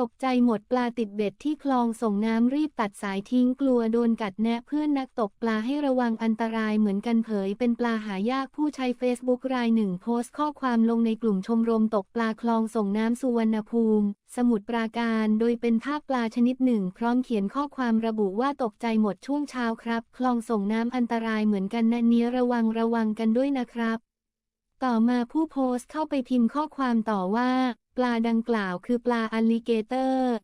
ตกใจหมดปลาติดเบ็ดที่คลองส่งน้ำรีบตัดสายทิ้งกลัวโดนกัดแนะเพื่อนนักตกปลาให้ระวังอันตรายเหมือนกันเผยเป็นปลาหายากผู้ใช้เฟซบุ๊กรายหนึ่งโพสต์ข้อความลงในกลุ่มชมรมตกปลาคลองส่งน้ำสุวรรณภูมิ สมุทรปราการโดยเป็นภาพปลาชนิดหนึ่ง พร้อมเขียนข้อความระบุว่าตกใจหมดช่วงเช้าครับ คลองส่งน้ำอันตรายเหมือนกันนะเนี้ยระวังระวังกันด้วยนะครับ ต่อมาผู้โพสต์เข้าไปพิมพ์ข้อความต่อว่า ปลาดังกล่าวคือปลาอลลิเกเตอร์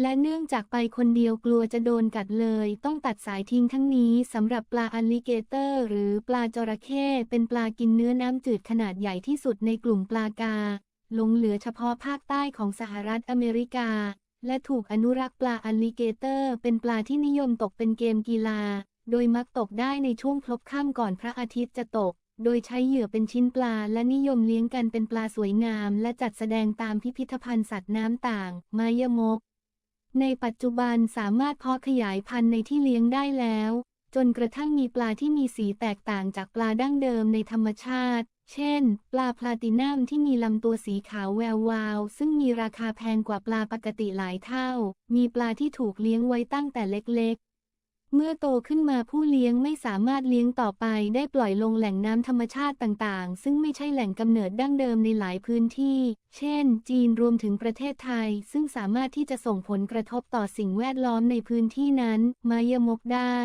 และเนื่องจากไปคนเดียวกลัวจะโดนกัดเลย ต้องตัดสายทิ้งทั้งนี้สำหรับปลาอลลิเกเตอร์ หรือปลาจระเข้เป็นปลากินเนื้อน้ำจืดขนาดใหญ่ที่สุดในกลุ่มปลากาหลงเหลือเฉพาะภาคใต้ของสหรัฐอเมริกา และถูกอนุรักษ์ปลาอลลิเกเตอร์ เป็นปลาที่นิยมตกเป็นเกมกีฬา โดยมักตกได้ในช่วงพลบค่ำก่อนพระอาทิตย์จะตก โดยใช้เหยื่อเป็นชิ้นปลาและนิยมเลี้ยงกันเป็นปลาสวยงาม และจัดแสดงตามพิพิธภัณฑ์สัตว์น้ำต่าง มายมก ในปัจจุบันสามารถเพาะขยายพันธุ์ในที่เลี้ยงได้แล้ว จนกระทั่งมีปลาที่มีสีแตกต่างจากปลาดั้งเดิมในธรรมชาติ เช่น ปลาพลาตินัมที่มีลำตัวสีขาวแวววาว ซึ่งมีราคาแพงกว่าปลาปกติหลายเท่า มีปลาที่ถูกเลี้ยงไว้ตั้งแต่เล็ก เมื่อโตขึ้นมาผู้เลี้ยงไม่สามารถเลี้ยงต่อไปได้ปล่อยลงแหล่งน้ำธรรมชาติต่างๆ ซึ่งไม่ใช่แหล่งกำเนิดดั้งเดิมในหลายพื้นที่ เช่น จีนรวมถึงประเทศไทย ซึ่งสามารถที่จะส่งผลกระทบต่อสิ่งแวดล้อมในพื้นที่นั้น มายมกได้